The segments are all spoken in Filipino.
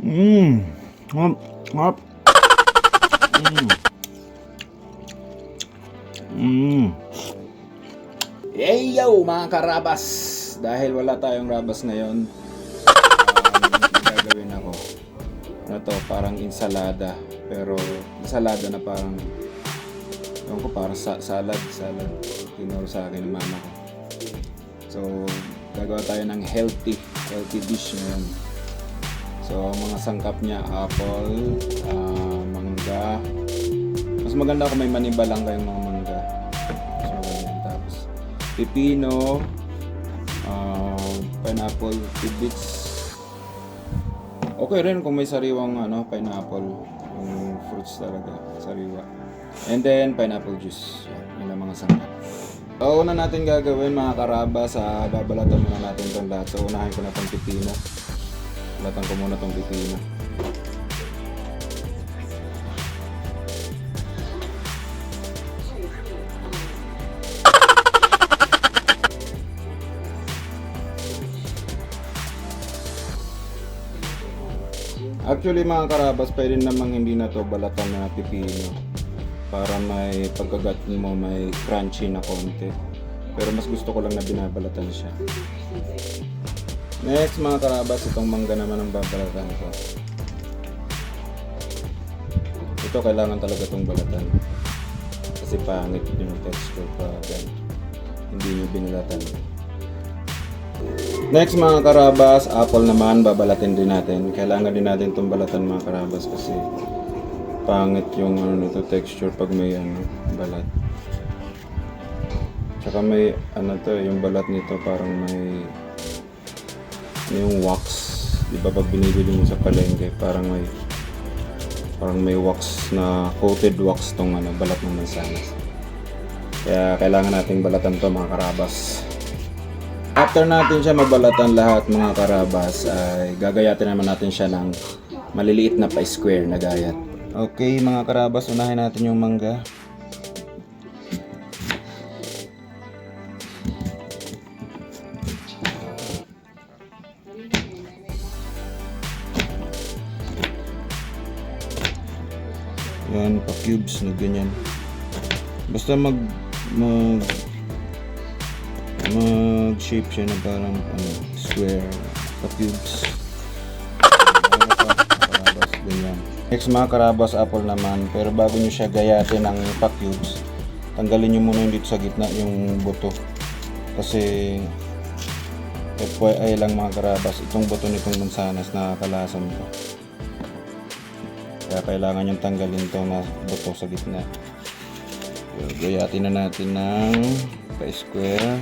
Mmm. Hop. Hop. Mmm. Mmm. Hey yo mga karabas! Dahil wala tayong rabas ngayon, um, gagawin ako. Ano to, parang insalada. Pero insalada na parang, ewan ko, parang sa salad, salad. Tinuro sa akin ng mama ko. So, gagawa tayo ng healthy, healthy dish ngayon. So, mga sangkap niya, apple, ah, mangga. Mas maganda kung may maniba lang kayong mga mangga. So, ganyan. Tapos, pipino, ah, pineapple, tidbits. Okay rin kung may sariwang ano, pineapple. Yung fruits talaga, sariwa. And then, pineapple juice. Yan, yun ang mga sangkap. So, una natin gagawin mga karaba sa babalatan muna natin itong lahat. So, unahin ko na itong pipino. Balatan ko muna itong pipino. Actually mga karabas, pwede namang hindi na to balatan na pipino para may pagkagat mo may crunchy na konti. Pero mas gusto ko lang na binabalatan siya. Next mga karabas, itong mangga naman ang babalatan ko. Ito kailangan talaga itong balatan. Kasi pangit yung texture pag hindi nyo binalatan. Next mga karabas, apple naman babalatin din natin. Kailangan din natin itong balatan mga karabas kasi pangit yung ano nito texture pag may ano balat. Tsaka may ano to, yung balat nito parang may yung wax. Di ba pag binibili mo sa palengke, parang may parang may wax na coated wax tong ano balat ng mansanas. Kaya kailangan nating balatan to mga karabas. After natin siya mabalatan lahat mga karabas, ay gagayatin naman natin siya ng maliliit na pa-square na gayat. Okay mga karabas, unahin natin yung mangga. Yan, pa-cubes na ganyan. Basta mag mag mag-shape siya na parang ano, square. Ano pa, karabas, ganyan. Next mga karabas apple naman, pero bago nyo siya gayatin ng pa-cubes, tanggalin nyo muna yung dito sa gitna yung buto. Kasi FYI lang mga karabas, itong buto nitong mansanas nakakalason to. Kaya kailangan yung tanggalin to na buto sa gitna. Gayatin na natin ng pa-square.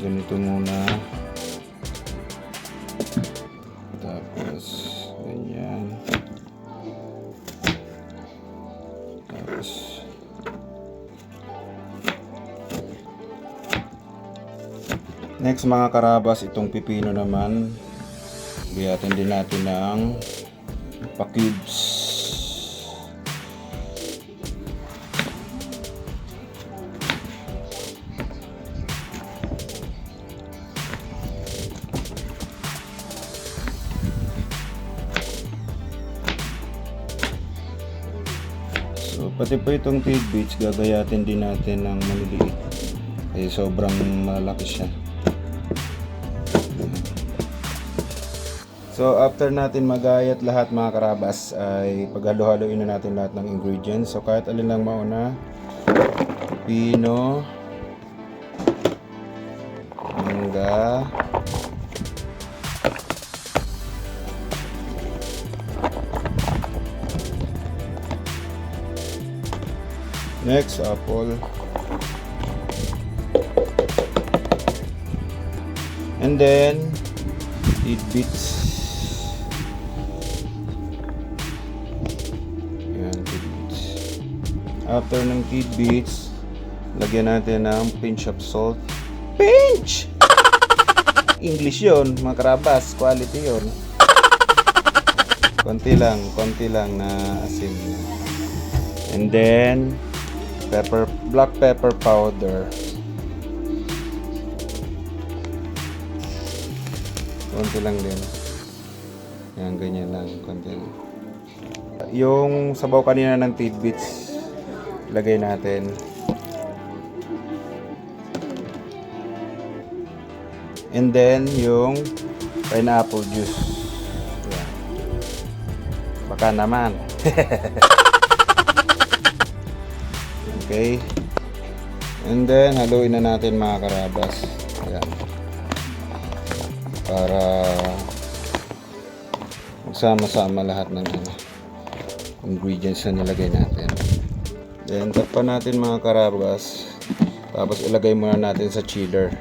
Ganito muna. Tapos, ganyan. Tapos, Next mga karabas, itong pipino naman, gayatin din natin ng pa-cubes. Pati po itong tidbits, gagayatin din natin ng maliliit. Kasi sobrang malaki siya. So, after natin magayat lahat mga karabas, ay paghalo-haloin na natin lahat ng ingredients. So, kahit alin lang mauna, pino, Next, apple. And then, tidbits. Yan, tidbits. After ng tidbits, lagyan natin ng pinch of salt. Pinch! English yon mga karabas. Quality yon Konti lang, konti lang na asin. And then, pepper, black pepper powder. Konti lang din. Yan, ganyan lang. Konti lang. Yung sabaw kanina ng tidbits, ilagay natin. And then, yung pineapple juice. Yan. Baka naman. okay. And then, haluin na natin mga karabas. Ayan. Para magsama-sama lahat ng ano, ingredients na nilagay natin. Then, takpan natin mga karabas. Tapos, ilagay muna natin sa chiller.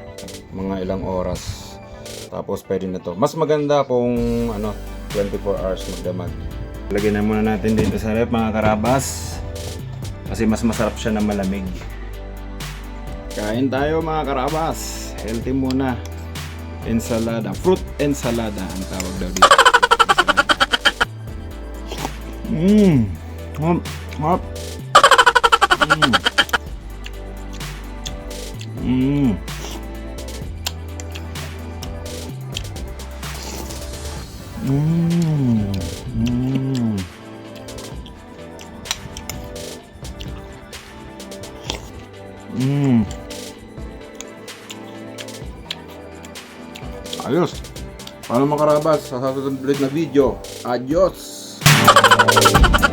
Mga ilang oras. Tapos, pwede na to. Mas maganda kung ano, 24 hours magdamag. Lagyan na muna natin dito sa rep mga karabas. Kasi mas masarap siya na malamig. Kain tayo mga karabas. Healthy muna. Ensalada. Fruit ensalada ang tawag daw dito. Mmm. Hop. Hop. Mmm. Mmm. Mmm. Ayos. Paano makarabas sa susunod na video? Adios!